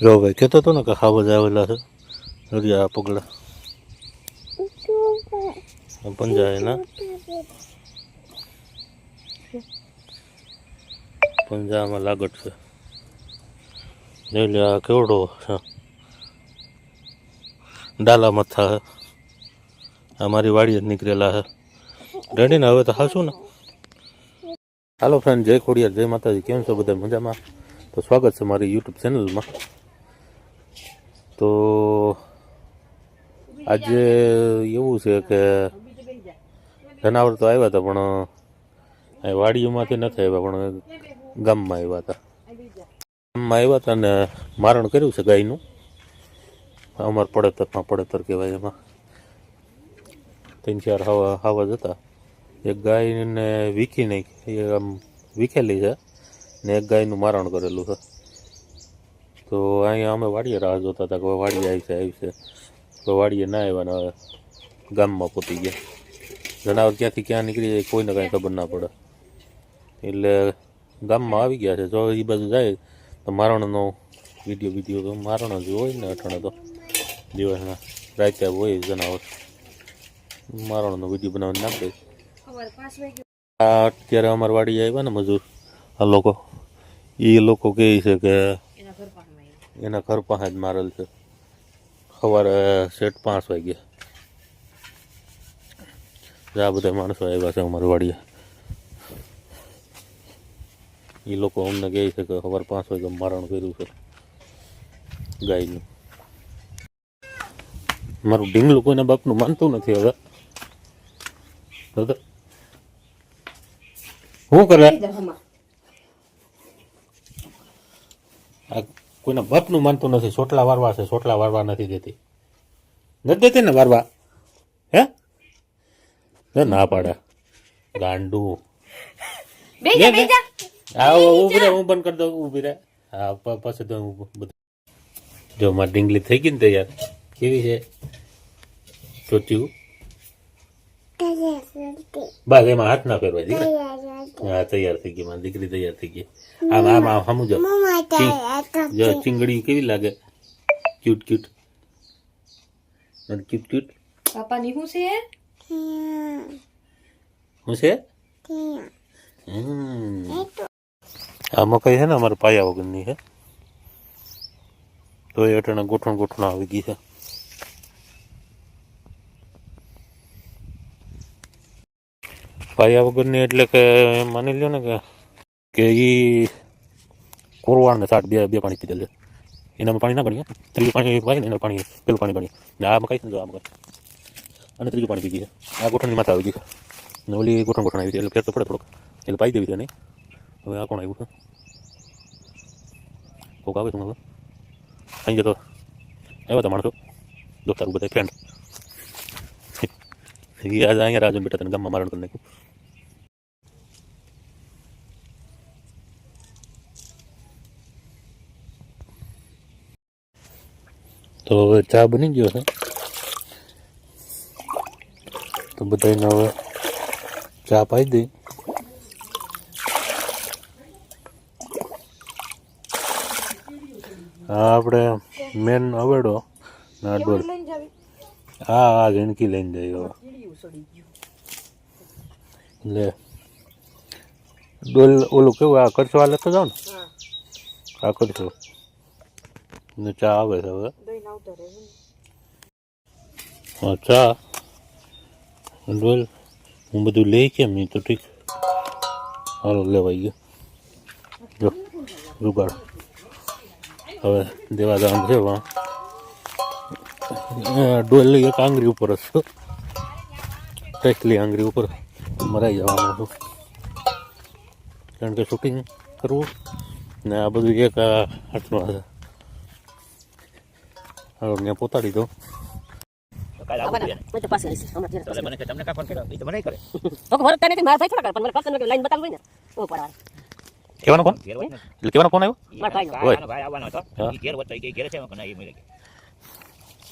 જો ભાઈ કહેતો હતો ને કે ખાવા આવેલા છે આ પગલા પંજા એના પંજામાં લાગટ છે જોઈ લે આ કેવડો છે ડાલા મથા છે મારી વાડી જ નીકળેલા છે રેડી હવે તો હાશું ને હાલો ફ્રેન્ડ જય ખોડિયાર જય માતાજી કેમ છો બધા મજામાં તો સ્વાગત છે મારી યુટ્યુબ ચેનલમાં તો આજે એવું છે કે જનાવર તો આવ્યા હતા, પણ વાડીઓમાંથી નથી આવ્યા, પણ ગામમાં આવ્યા હતા. ગામમાં આવ્યા હતા ને મારણ કર્યું છે ગાયનું. અમાર પડતરમાં પડતર કહેવાય એમાં. ત્રણ ચાર હવા હવા જતા એક ગાયને વીખી એ આમ વીખેલી છે, ને એક ગાયનું મારણ કરેલું છે. તો અહીંયા અમે વાડીએ રાહ જોતા હતા કે વાડીએ આવી છે આવી છે. તો વાડીએ ના આવ્યા હવે ગામમાં પોતી ગયા. જનાવર ક્યાંથી ક્યાં નીકળી જાય કોઈને કાંઈ ખબર ના પડે. એટલે ગામમાં આવી ગયા છે. જો એ બાજુ જાય તો મારણનો વીડિયો વીડિયો તો મારણ જ હોય ને અઠાણે તો. દિવસના રાતે હોય જનાવર મારણનો વીડિયો બનાવીને નાખે અત્યારે અમારી વાડી આવ્યા ને મજૂર, આ લોકો. એ લોકો કહે છે કે એના ઘર પાસે જ મારેલ છે. સવારે સેટ પાંચ વાગ્યા. આ બધા માણસો આવ્યા છે અમારી વાડીએ. એ લોકો અમને કહે છે કે સવારે પાંચ વાગે મારણ કર્યું છે. ગાયનું. મારું ઢીંગલું કોઈના બાપનું માનતું નથી હવે. દાદા. શું કરે? આ કોઈના બાપનું માનતું નથી છોટલા વારવા છે છોટલા વારવા નથી દેતી. નથી દેતી ને વારવા? હે? ના, ના પાડે. ગાંડું. હા ઊભી રહે હું બંધ કરી દઉં ઊભી રહે હા પ- પછી તો હું બધું. જો મારી ડીંગલી થઈ ગઈ ને તૈયાર. કેવી છે? ચોચ્યું બસ એમાં હાથ ના ફેરવાય દીકરા. હા તૈયાર થઈ ગઈ મારી દીકરી તૈયાર થઈ ગઈ. આમ આમ આમ હમું જો. જો ચીંગડી કેવી લાગે? Cute cute. Cute cute. પાપા ની શું છે? શું છે? હમ. આ મકાઈ છે ને અમારે પાયા વગરની છે. તો એ અટાણા ગોઠણ ગોઠણ આવી ગઈ છે. પાયા વગરની એટલે કે માની લ્યો ને કે કે એ કોરવાળ ને સાઠ બે બે પાણી પીધેલ છે. એનામાં પાણી ના ગણીએ. ત્રીજું પાણી પાય એના પાણી, પેલું પાણી પાણી ને આ મકાઈ ને આ મકાઈ અને ત્રીજું પાણી પી ગઈ આ ગોઠણની માથા આવી ગઈ. છે ને ઓલી ગોઠણ ગોઠણ આવી છે એટલે ફેર તો પડે થોડોક. એટલે પાઈ દેવી નહીં હવે આ કોણ આવ્યું છે? કોક આવે છે હવે અહીં જતો આવ્યા હતા માણસો. દોસ્તારું બધા ફ્રેન્ડ એ આજે અહીંયા રાજન બેઠા તને ગામમાં મારણ કરી નાખ્યું તો હવે ચા બની ગયો છે તો બધાને હવે ચા પાઈ દઈ આ આપણે મેન અવેડો ના ડોલ હા હા ઝીણકી લઈને જઈ હવે લે. ડોલ ઓલું કેવું આ કરચવા લેતો જાઓ ને? આ ને ચા આવે છે હવે. હા ચા. ડોલ હું બધું લઈ કેમ નહીં તો ઠીક. હાલો લેવાઈ ગયો. જો જુગાડ. હવે દેવા જવાનું છે ડોલ એક આંગળી ઉપર જ ટેકલી આંગળી ઉપર મરાઈ જવાનો છું કારણ કે શૂટિંગ કરવું ને આ બધું એક આ હાથમાં છે હવે ત્યાં પોતાડી દો તો કોણ કેવાનો કોણ ત્યારે એટલે મને કે તમને કા એ તો મને કરે. તો કે વરત તને મારા ભાઈ થોડા કરે પણ મને બતાવી હોય ને ઓ પડવા. કહેવાનો ફોન ઘેર હોય ને એટલે કહેવાનો ફોન આવ્યો? ઈ મારા ભાઈનો.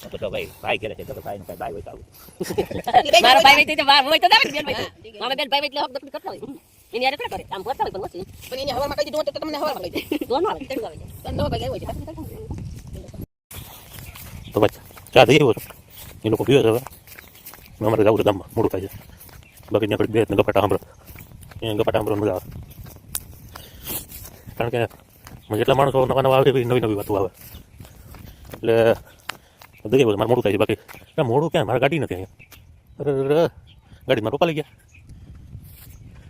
ભાઈ આનો ભાઈ આવવાનો હતો હા. ઈ ઘેર હોત તો ઈ કે ઘેર છે કે ના એ મળે તો તો ભાઈ ભાઈ ઘેર છે તો તો ભાઈ ને ભાઈ હોય તો આવું મારો ભાઈ વૈતે તો વાર હોય તો દાવે બેન ભાઈ મારા બેન ભાઈ એટલે હક દકડી કરતા હોય એની યાર થોડા કરે આમ કરતા હોય પણ વસી પણ એને હવામાં કહી દીધું હોત તો તમને હવામાં કહી દે દોનો આવે તેડું આવે તને નવો ભાઈ આવ્યો છે તો બસ ચા થઈ આવ્યો છો એ લોકો પીવે છે હવે અમારે જવું છે ગામમાં મોડું થાય છે બાકી ત્યાં ઘડી બે ને ગપાટા સાંભળો એ ગપાટા સાંભળવાની મજા આવે કારણ કે મને જેટલા માણસો નવા નવા આવે એવી નવી નવી વાતો આવે એટલે દઈ આવ્યો છે, મારે મોડું થાય છે બાકી ના મોડું ક્યાં? મારે ગાડી નથી અહીંયા. અરે અરે, અરે. ગાડી મારા પપ્પા લઈ ગયા.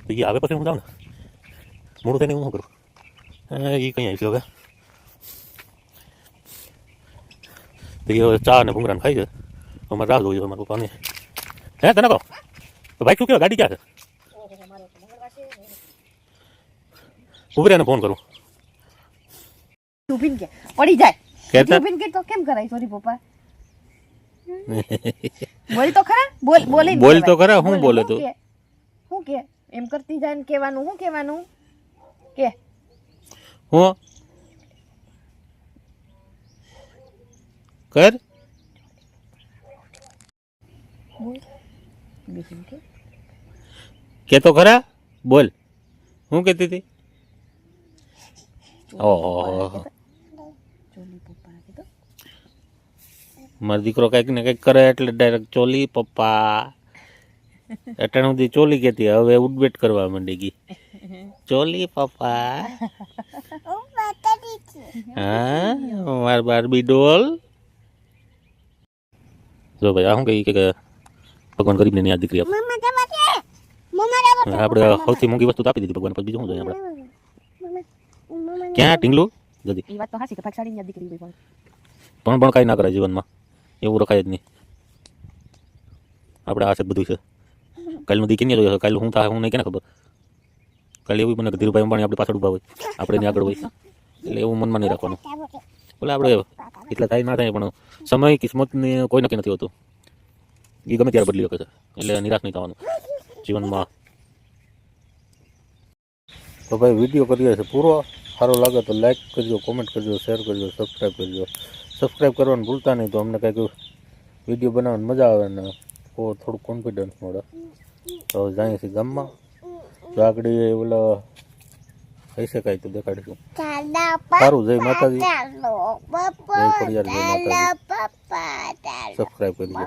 તો એ આવે પછી હું જાઉં ને. મોડું થઈને હું શું કરું? એ કઈ આવીશ હવે. તો એ હવે ચા ને ભૂંગરાને ખાઈ છે. અમારે રાહ જોઈ છે મારા પપ્પાને. હે તને કહો? તો ભાઈ શું કહેવાય ગાડી ક્યાં છે? ઊભી રહે ફોન કરું. ઊભીને કે પડી જાય. કહેતા ઊભીને કે તો કેમ કરાય? સોરી પપ્પા. બોલ તો ખરા. બોલ બોલી બોલ તો ખરા, હું બોલે તું? હું કે? એમ કરતી જાય ને કહેવાનું હું કહેવાનું? કે? હું? કર. કે? તો ખરા? બોલ. હું કહેતી હતી? ઓહો. ચોલી પપ્પા કીધું મારો દીકરો કંઈક ને કંઈક કરે એટલે ડાયરેક્ટ ચોલી પપ્પા. અટાણ સુધી ચોલી કહેતી હવે ઉડબેટ કરવા માંડી ગઈ. ચોલી પપ્પા. હા બાર બારબી ડોલ. જો ભાઈ આ શું કહી કે ભગવાન ગરીબને યાદ આ દીકરી આપણે આપણે સૌથી મોંઘી વસ્તુ આપી દીધી ભગવાન પછી બીજું શું જોઈએ આપણે? ક્યાં ટીંગલું જલ્દી. એ વાત તો હાસી કે ભાગશાળી ની દીકરી પણ. પણ પણ કાંઈ ના કરે જીવનમાં. એવું રખાય જ નહીં. આપણે આ છે બધું છે. કાલનું દી કેને જોયો, કાલ હું થાય હું નહીં, કેને ખબર? કાલે એવું મને ધીરુભાઈ અંબાણી આપણે પાછળ ઊભા હોય. આપણે એની આગળ હોય. એટલે એવું મનમાં નહીં રાખવાનું. એટલે આપણે એટલા થાય, ના થાય, પણ સમય, કિસ્મતને કોઈ નક્કી નથી હોતું. એ ગમે ત્યારે બદલી શકે છે. એટલે નિરાશ નહીં થવાનું. જીવનમાં. તો ભાઈ વીડિયો કરીએ છીએ પૂરો. સારો લાગે તો લાઈક કરજો કોમેન્ટ કરજો શેર કરજો સબસ્ક્રાઈબ કરજો. સબસ્ક્રાઈબ કરવાનું ભૂલતા નહીં તો અમને કંઈક વીડિયો બનાવવાની મજા આવે ને થોડું કોન્ફિડન્સ મળે. તો જાય છીએ ગામમાં. તો આગળ ઓલા કહી શકાય તો દેખાડીશું. સારું જય માતાજી. જય ખોડિયાર જય માતાજી. સબસ્ક્રાઈબ કરજો